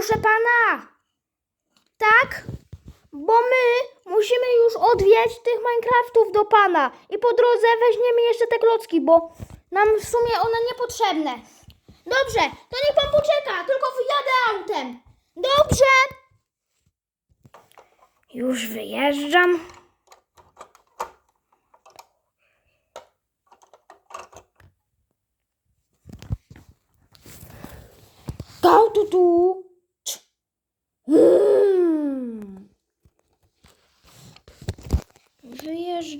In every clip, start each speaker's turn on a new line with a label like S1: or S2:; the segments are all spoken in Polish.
S1: proszę pana. Tak? Bo my musimy już odwieźć tych Minecraftów do pana. I po drodze weźmiemy jeszcze te klocki, bo nam w sumie one niepotrzebne. Dobrze, to niech pan poczeka, tylko wyjadę autem. Dobrze. Już wyjeżdżam. Go tu tu. Cz. Mm.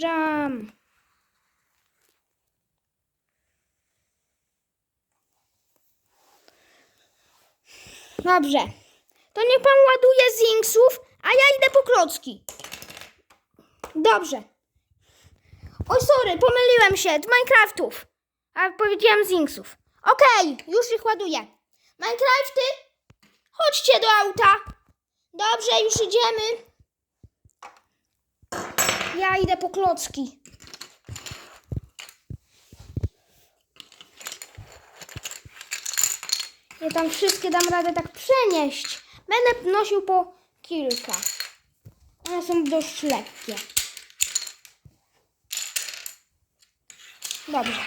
S1: Wyjeżdżam. Dobrze. To niech pan ładuje zinksów, a ja idę po klocki. Dobrze. Oj, sorry, pomyliłem się. Z Minecraftów. A powiedziałam zinksów. Okej, już ich ładuję. Minecrafty, chodźcie do auta. Dobrze, już idziemy. Ja idę po klocki. Ja tam wszystkie dam radę tak przenieść. Będę nosił po kilka. One są dość lekkie. Dobrze.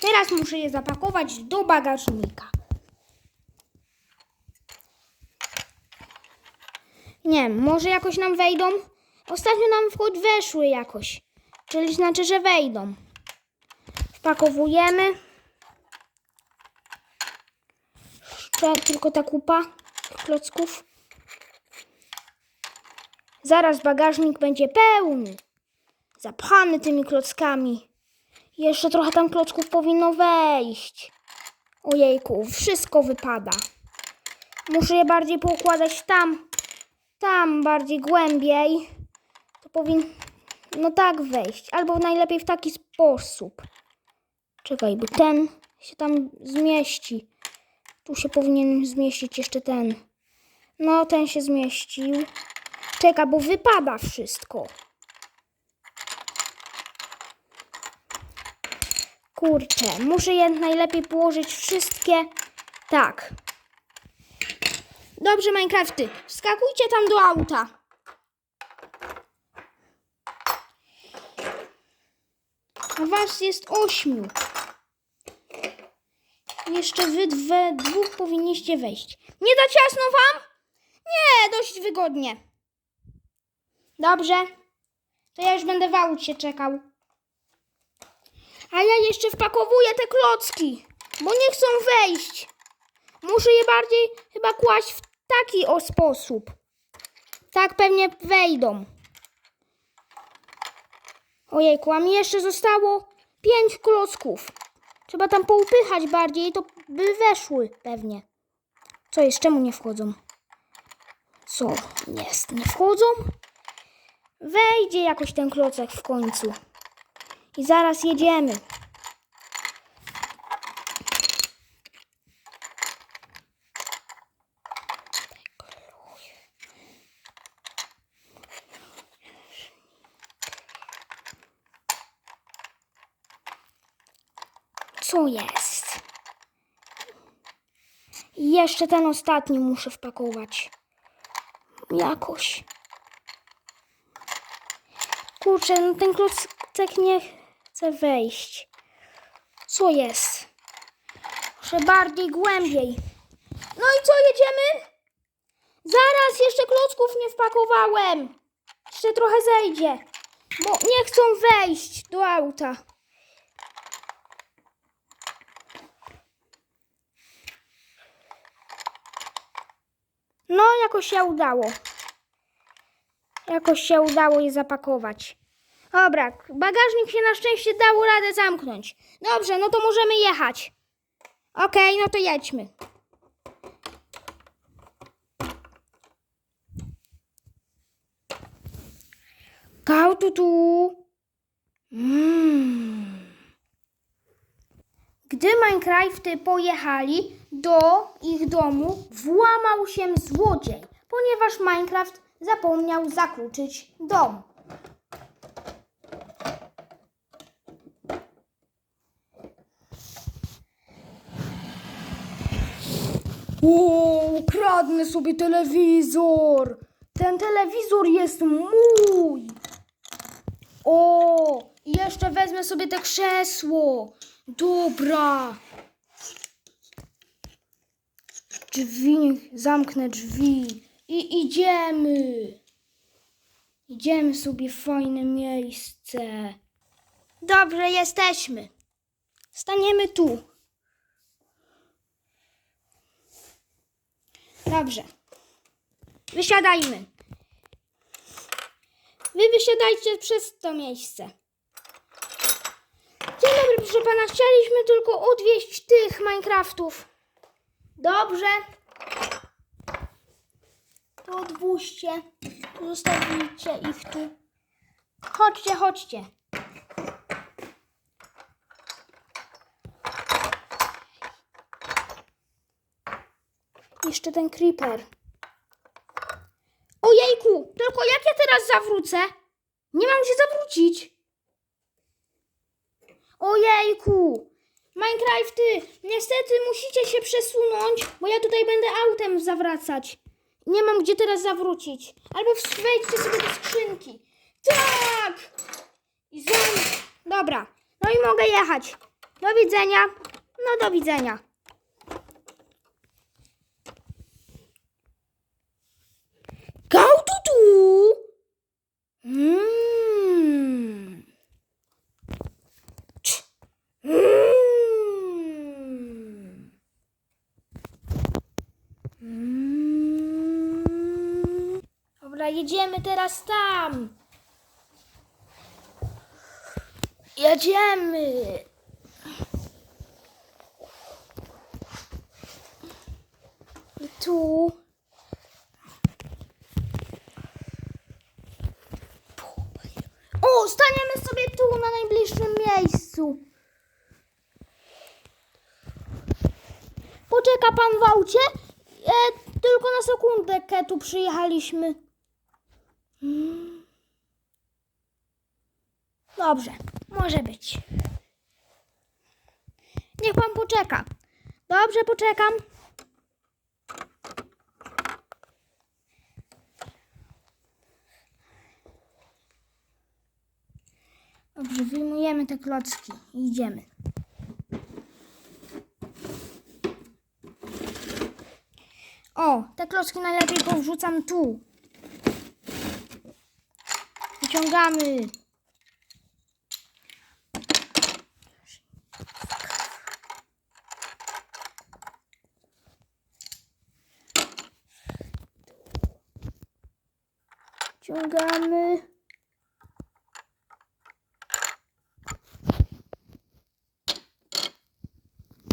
S1: Teraz muszę je zapakować do bagażnika. Nie wiem, może jakoś nam wejdą? Ostatnio nam wchód weszły jakoś. Czyli znaczy, że wejdą. Wpakowujemy. Jeszcze tylko ta kupa klocków. Zaraz bagażnik będzie pełny. Zapchany tymi klockami. Jeszcze trochę tam klocków powinno wejść. Ojejku, wszystko wypada. Muszę je bardziej poukładać tam. Tam bardziej głębiej. Powinno no tak wejść. Albo najlepiej w taki sposób. Czekaj, bo ten się tam zmieści. Tu się powinien zmieścić jeszcze ten. No, ten się zmieścił. Czeka, bo wypada wszystko. Kurczę, muszę je najlepiej położyć wszystkie. Tak. Dobrze, Minecrafty, skakujcie tam do auta. A was jest ośmiu. Jeszcze wy we dwóch powinniście wejść. Nie za ciasno wam? Nie, dość wygodnie. Dobrze. To ja już będę w aucie czekał. A ja jeszcze wpakowuję te klocki, bo nie chcą wejść. Muszę je bardziej chyba kłaść w taki o sposób. Tak pewnie wejdą. Ojejku, a mi jeszcze zostało pięć klocków. Trzeba tam poupychać bardziej, to by weszły pewnie. Co jest? Czemu nie wchodzą? Co jest? Nie wchodzą? Wejdzie jakoś ten klocek w końcu. I zaraz jedziemy. Co jest? Jeszcze ten ostatni muszę wpakować. Jakoś. Kurczę, no ten klocek nie chce wejść. Co jest? Muszę bardziej głębiej. No i co, jedziemy? Zaraz, jeszcze klocków nie wpakowałem. Jeszcze trochę zejdzie. Bo nie chcą wejść do auta. No, jakoś się udało. Jakoś się udało je zapakować. Dobra, bagażnik się na szczęście dało radę zamknąć. Dobrze, no to możemy jechać. Okej, no to jedźmy. Kał tu tu. Mm. Gdy Minecrafty pojechali do ich domu, włamał się złodziej, ponieważ Minecraft zapomniał zakluczyć dom. Uuu, ukradnę sobie telewizor. Ten telewizor jest mój. O, jeszcze wezmę sobie te krzesło. Dobra. Drzwi, zamknę drzwi i idziemy. Idziemy sobie w fajne miejsce. Dobrze, jesteśmy. Staniemy tu. Dobrze. Wysiadajmy. Wy wysiadajcie przez to miejsce. Proszę pana. Chcieliśmy tylko odwieźć tych Minecraftów. Dobrze. To odwóźcie. Zostawicie ich tu. Chodźcie, chodźcie. Jeszcze ten creeper. Ojejku, tylko jak ja teraz zawrócę? Nie mam gdzie zawrócić. Ojejku. Minecrafty, niestety musicie się przesunąć, bo ja tutaj będę autem zawracać. Nie mam gdzie teraz zawrócić. Albo wejdźcie sobie do skrzynki. Tak! I zam... Dobra, no i mogę jechać. Do widzenia. No do widzenia. Gałtutu! Mmm. Jedziemy teraz tam. Jedziemy. I tu. O, staniemy sobie tu na najbliższym miejscu. Poczeka pan w aucie? E, tylko na sekundkę tu przyjechaliśmy. Dobrze, może być. Niech pan poczeka. Dobrze, poczekam. Dobrze, wyjmujemy te klocki i idziemy. O, te klocki najlepiej powrzucam tu. Wyciągamy. Ciągamy.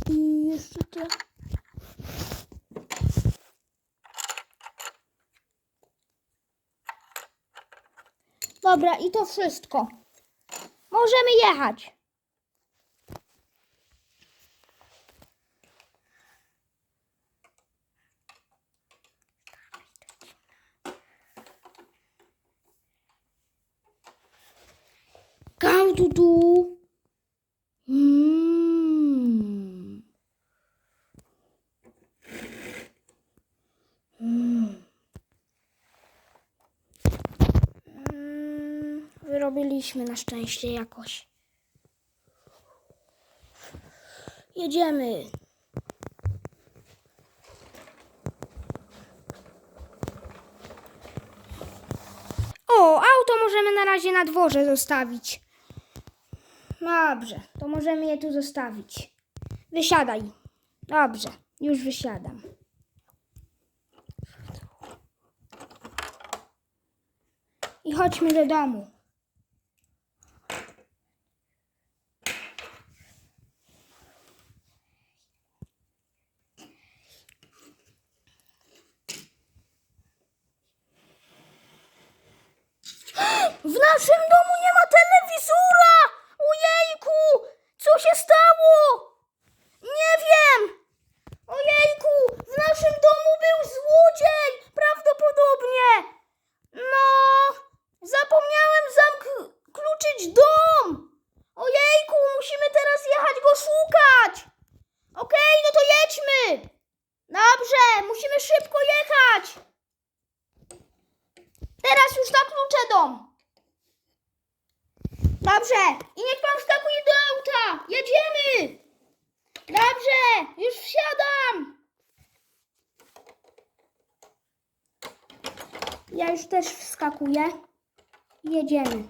S1: I jeszcze te. Dobra, i to wszystko. Możemy jechać. Gałdudu. Mm. Mm. Mm, Na szczęście jakoś. Jedziemy. O, auto możemy na razie na dworze zostawić. Dobrze, to możemy je tu zostawić. Wysiadaj. Dobrze, już wysiadam. I chodźmy do domu. W naszym domu nie ma telewizora! Ojejku! Co się stało? Nie wiem! Ojejku! W naszym domu był złodziej! Prawdopodobnie! No! Zapomniałem zamkluczyć dom! Ojejku! Musimy teraz jechać go szukać! Okej, no to jedźmy! Dobrze, musimy szybko wsiadać! Teraz już na klucze dom. Dobrze. I niech pan wskakuje do auta. Jedziemy. Dobrze. Już wsiadam. Ja już też wskakuję. Jedziemy.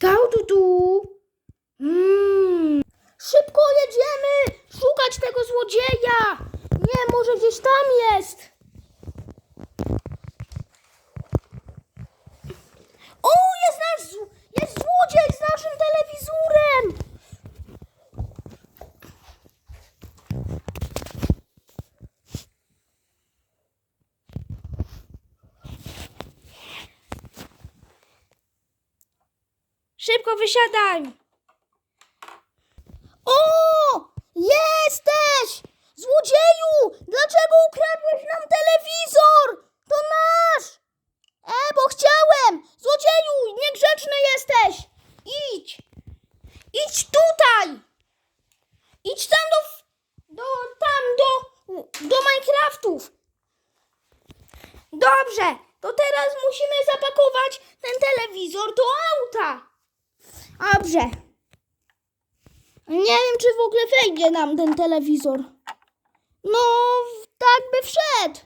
S1: Gaududu. Mm. Szybko jedziemy! Szukać tego złodzieja! Nie, może gdzieś tam jest! O, jest nasz, jest złodziej z naszym telewizorem! Szybko wysiadaj! O! Jesteś! Złodzieju! Dlaczego ukradłeś nam telewizor? To nasz! E, bo chciałem! Złodzieju! Niegrzeczny jesteś! Idź! Idź tutaj! Idź tam do... do tam, do... do Minecraftów! Dobrze! To teraz musimy zapakować ten telewizor do auta! Dobrze. Nie wiem, czy w ogóle wejdzie nam ten telewizor. No, tak by wszedł.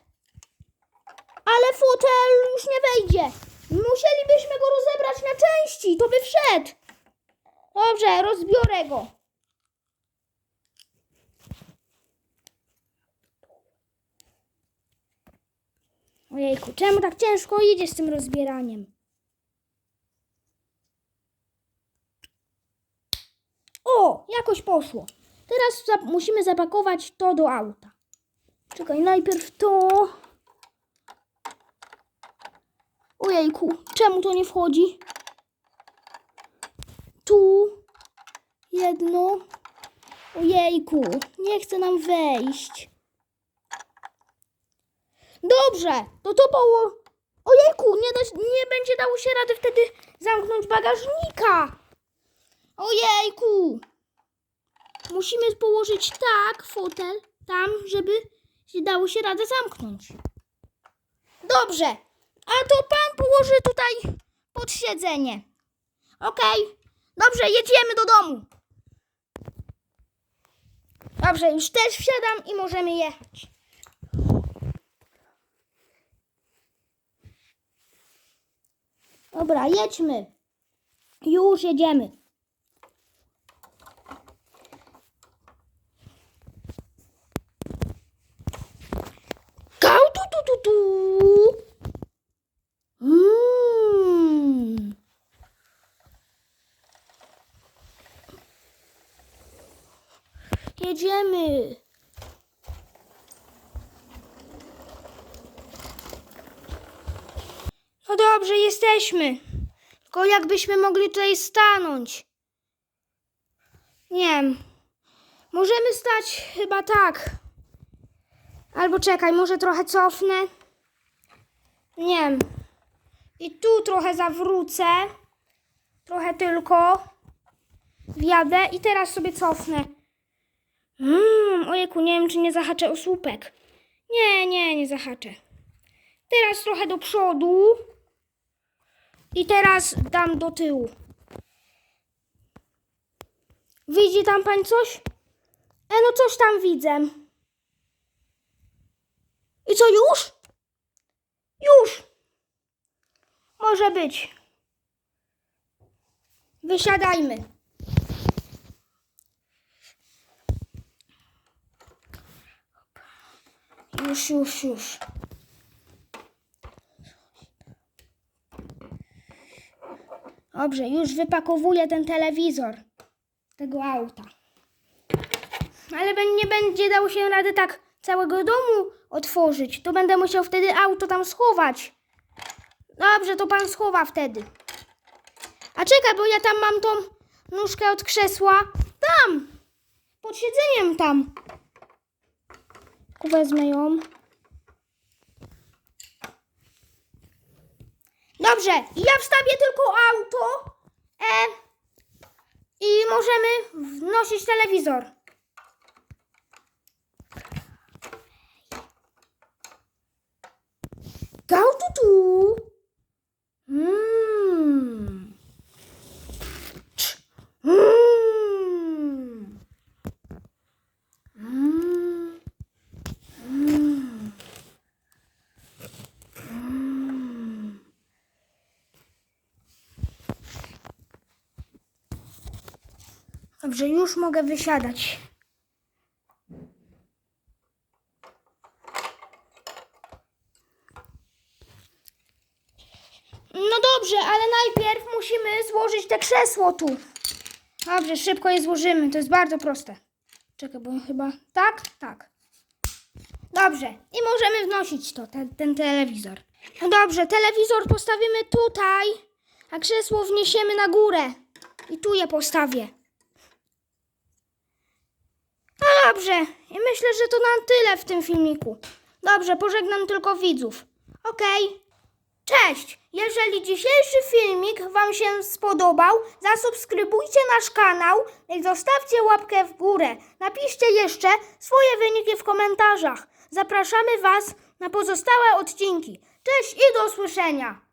S1: Ale fotel już nie wejdzie. Musielibyśmy go rozebrać na części, to by wszedł. Dobrze, rozbiorę go. Ojejku, czemu tak ciężko idzie z tym rozbieraniem? O, jakoś poszło. Teraz zap- musimy zapakować to do auta. Czekaj, najpierw to. Ojejku, czemu to nie wchodzi? Tu jedno. Ojejku, nie chce nam wejść. Dobrze, to to poło... Ojejku, nie, da, nie będzie dało się rady wtedy zamknąć bagażnika. Ojejku! Musimy położyć tak fotel tam, żeby dało się radę zamknąć. Dobrze. A to pan położy tutaj pod siedzenie. Okej. Dobrze, jedziemy do domu. Dobrze, już też wsiadam i możemy jechać. Dobra, jedźmy. Już jedziemy. Gał tu tu tu tu. Mm. Jedziemy. No dobrze, jesteśmy. Tylko jakbyśmy mogli tutaj stanąć? Nie wiem. Możemy stać chyba tak. Albo czekaj, może trochę cofnę. Nie wiem. I tu trochę zawrócę. Trochę tylko. Wjadę i teraz sobie cofnę. Mm, ojejku, nie wiem, czy nie zahaczę o słupek. Nie, nie, nie zahaczę. Teraz trochę do przodu. I teraz dam do tyłu. Widzi tam pan coś? E, no coś tam widzę. I co, już? Już. Może być. Wysiadajmy. Już, już, już. Dobrze, już wypakowuję ten telewizor tego auta. Ale nie będzie dało się rady tak całego domu otworzyć. To będę musiał wtedy auto tam schować. Dobrze, to pan schowa wtedy. A czekaj, bo ja tam mam tą nóżkę od krzesła. Tam! Pod siedzeniem tam. Wezmę ją. Dobrze, ja wstawię tylko auto e, i możemy wnosić telewizor. Go tu. Dobrze, już mogę wysiadać. No dobrze, ale najpierw musimy złożyć te krzesło tu. Dobrze, szybko je złożymy. To jest bardzo proste. Czekaj, bo chyba. Tak? Tak. Dobrze. I możemy wnosić to, ten, ten telewizor. No dobrze, telewizor postawimy tutaj, a krzesło wniesiemy na górę. I tu je postawię. No dobrze. I myślę, że to na tyle w tym filmiku. Dobrze, pożegnam tylko widzów. Okej. Cześć! Jeżeli dzisiejszy filmik Wam się spodobał, zasubskrybujcie nasz kanał i zostawcie łapkę w górę. Napiszcie jeszcze swoje wyniki w komentarzach. Zapraszamy Was na pozostałe odcinki. Cześć i do usłyszenia!